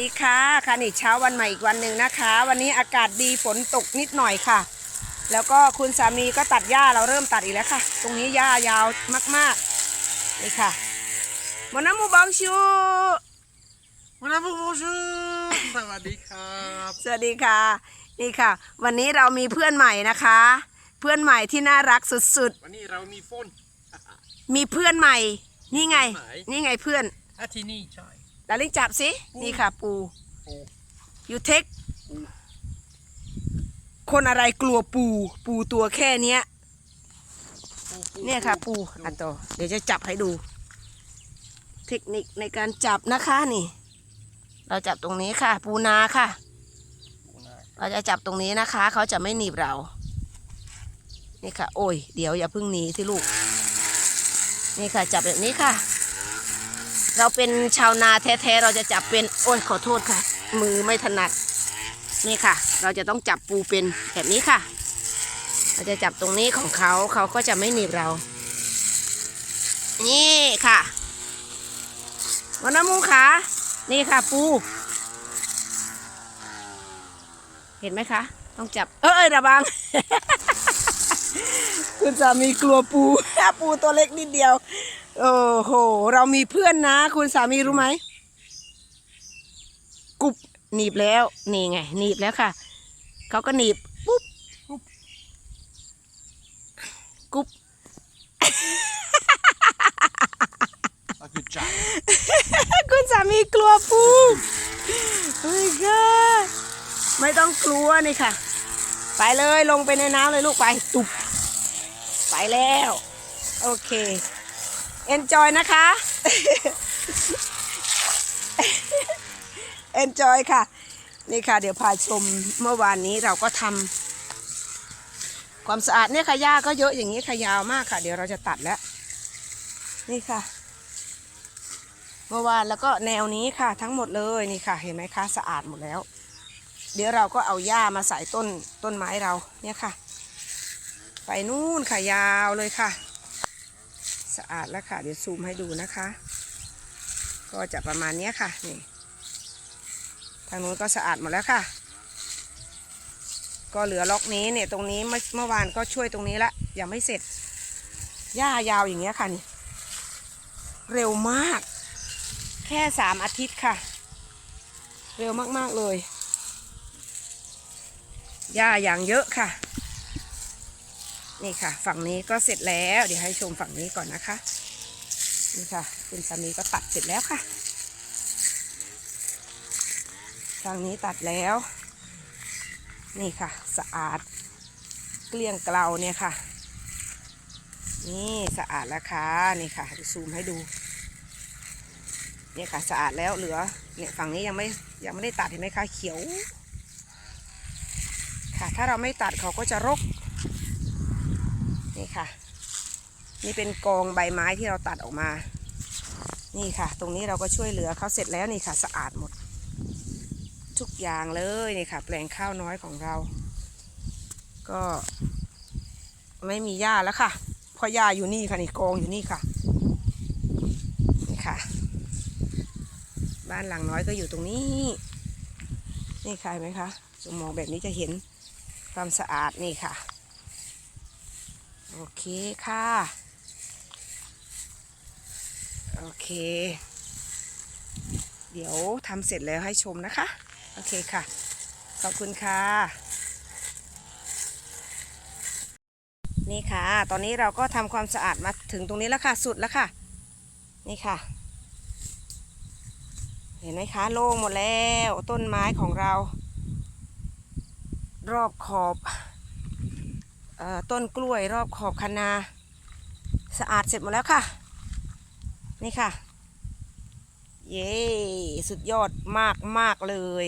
ดีค่ะค่ะนี่เช้าวันใหม่อีกวันหนึ่งนะคะ วันนี้อากาศดีฝนตกนิดหน่อยค่ะ แล้วก็คุณสามีก็ตัดหญ้าเราเริ่มตัดอีกแล้วค่ะ ตรงนี้หญ้ายาวมากๆนี่ค่ะมอนามูบองชูวันนั้นบูชูสวัสดีครับสวัสดีค่ะ นี่ค่ะ วันนี้เรามีเพื่อนใหม่นะคะ เพื่อนใหม่ที่น่ารักสุดวันนี้เรามีฝนๆ มีเพื่อนใหม่ นี่ไงไหนนี่ไงเพื่อนอะที่นี่ใช่ ดาริงจับสิ นี่ค่ะปูปูยูเทคคนอะไรกลัวปู ปูตัวแค่เนี้ยปูปูเนี่ยค่ะปูอันโตเดี๋ยวจะจับให้ดู เทคนิคในการจับนะคะนี่ เราจับตรงนี้ค่ะ ปูนาค่ะปูนาเราจะจับตรงนี้นะคะ เขาจะไม่หนีบเรา นี่ค่ะ โอ้ย เดี๋ยวอย่าเพิ่งหนีที่ลูก นี่ค่ะ จับแบบนี้ค่ะ เราเป็นชาวนาแท้ๆเราจะจับเป็นโอ้ยขอโทษค่ะ มือไม่ถนัดนี่ค่ะ เราจะต้องจับปูเป็นแบบนี้ค่ะ เราจะจับตรงนี้ของเขาเขาก็จะไม่หนีบเรา นี่ค่ะวันน้ำมูขานี่ค่ะปู เห็นไหมคะ ต้องจับ เออเอยระวังคุณสามีกลัวปูปูตัวเล็กนิดเดียว โอ้โห เรามีเพื่อนนะ คุณสามีรู้ไหมกุบหนีบแล้ว นี่ไงหนีบแล้วค่ะ เขาก็หนีบปุ๊บปุ๊บกุบคุณสามีกลัวปูเฮ้ยก็ไม่ต้องกลัวนี่ค่ะ ไปเลยลงไปในน้ำเลยลูกไป ตุบ ไปแล้ว โอเค enjoy นะคะ enjoy ค่ะ นี่ค่ะ เดี๋ยวพาชมเมื่อวานนี้เราก็ทำความสะอาดเนี่ยค่ะหญ้าก็เยอะอย่างนี้ค่ะยาวมากค่ะ เดี๋ยวเราจะตัดแล้ว นี่ค่ะ เมื่อวานแล้วก็แนวนี้ค่ะ ทั้งหมดเลยนี่ค่ะ เห็นไหมคะสะอาดหมดแล้ว เดี๋ยวเราก็เอาหญ้ามาใส่ต้นต้นไม้เราเนี่ยค่ะ ไปนู่นค่ะยาวเลยค่ะ สะอาดแล้วค่ะ เดี๋ยวซูมให้ดูนะคะ ก็จะประมาณนี้ค่ะนี่ทางนู้นก็สะอาดหมดแล้วค่ะ ก็เหลือล็อกนี้เนี่ยตรงนี้เมื่อเมื่อวานก็ช่วยตรงนี้ละยังไม่เสร็จหญ้ายาวอย่างเงี้ยค่ะนี่เร็วมาก แค่สามอาทิตย์ค่ะ เร็วมากๆเลยหญ้าอย่างเยอะค่ะ นี่ค่ะ ฝั่งนี้ก็เสร็จแล้ว เดี๋ยวให้ชมฝั่งนี้ก่อนนะคะ นี่ค่ะ คุณสามีก็ตัดเสร็จแล้วค่ะฝั่งนี้ตัดแล้ว นี่ค่ะ สะอาดเกลี้ยงเกลาเนี่ยค่ะ นี่สะอาดแล้วค่ะนี่ค่ะซูมให้ดูเนี่ยค่ะสะอาดแล้วเหลือเนี่ยฝั่งนี้ยังไม่ยังไม่ได้ตัดเห็นไหมคะเขียว ค่ะถ้าเราไม่ตัดเขาก็จะรก นี่ค่ะ นี่เป็นกองใบไม้ที่เราตัดออกมา นี่ค่ะ ตรงนี้เราก็ช่วยเหลือเขาเสร็จแล้วนี่ค่ะ สะอาดหมด ทุกอย่างเลยนี่ค่ะ แปลงข้าวน้อยของเรา ก็ไม่มีหญ้าแล้วค่ะเพราะหญ้าอยู่นี่ค่ะนี่กองอยู่นี่ค่ะนี่ค่ะ บ้านหลังน้อยก็อยู่ตรงนี้ นี่ค่ะเห็นไหมคะจะมองแบบนี้จะเห็นความสะอาดนี่ค่ะ โอเคค่ะ โอเค เดี๋ยวทำเสร็จแล้วให้ชมนะคะ โอเคค่ะ ขอบคุณค่ะ นี่ค่ะ ตอนนี้เราก็ทำความสะอาดมาถึงตรงนี้แล้วค่ะ สุดแล้วค่ะ นี่ค่ะ เห็นไหมคะ โล่งหมดแล้ว ต้นไม้ของเรา รอบขอบ ต้นกล้วยรอบขอบคะนาสะอาดเสร็จหมดแล้วค่ะ นี่ค่ะ เย้สุดยอดมากมากเลย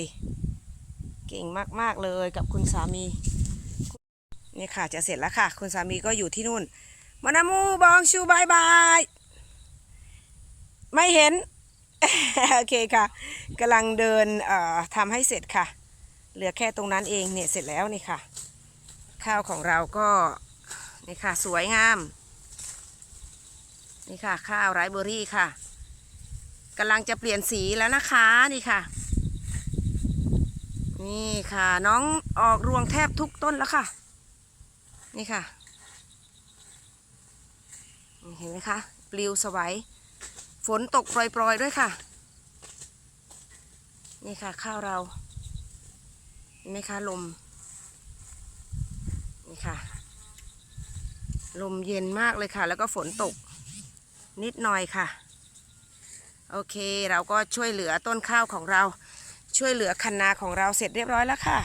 เก่งมากมากเลยกับคุณสามี นี่ค่ะจะเสร็จแล้วค่ะ คุณสามีก็อยู่ที่นู่นมานามูบองชูบายบายไม่เห็น โอเคค่ะกำลังเดินเอ่อทำให้เสร็จค่ะ เหลือแค่ตรงนั้นเองเนี่ยเสร็จแล้วนี่ค่ะ ข้าวของเราก็นี่ค่ะสวยงาม นี่ค่ะ ข้าวไรเบอรี่ค่ะกำลังจะเปลี่ยนสีแล้วนะคะนี่ค่ะ นี่ค่ะ น้องออกรวงแทบทุกต้นแล้วค่ะ นี่ค่ะเห็นไหมคะปลิวสวัยฝนตกโปรยๆด้วยค่ะ นี่ค่ะข้าวเราเห็นไหมคะลม นี่ค่ะ ลมเย็นมากเลยค่ะ แล้วก็ฝนตกนิดหน่อยค่ะ โอเคเราก็ช่วยเหลือต้นข้าวของเรา ช่วยเหลือคันนาของเราเสร็จเรียบร้อยแล้วค่ะ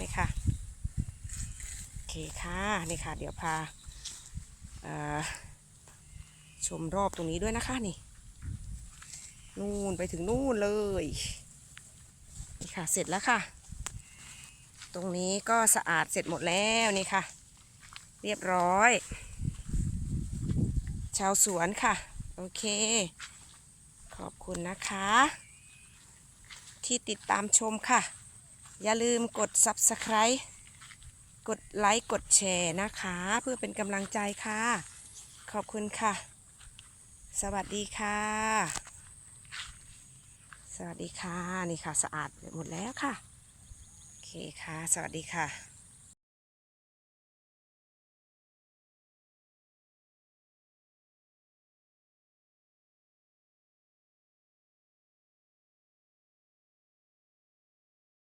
นี่ค่ะ โอเคค่ะ นี่ค่ะ เดี๋ยวพาชมรอบตรงนี้ด้วยนะคะนี่ นู่นไปถึงนู่นเลย นี่ค่ะ เสร็จแล้วค่ะ ตรงนี้ก็สะอาดเสร็จหมดแล้วนี่ค่ะ เรียบร้อย ชาวสวนค่ะ โอเค ขอบคุณนะคะ ที่ติดตามชมค่ะ อย่าลืมกด Subscribe กดไลค์ กดแชร์นะคะ เพื่อเป็นกำลังใจค่ะ ขอบคุณค่ะ สวัสดีค่ะ สวัสดีค่ะ นี่ค่ะ สะอาดหมดแล้วค่ะ ค่ะ สวัสดีค่ะ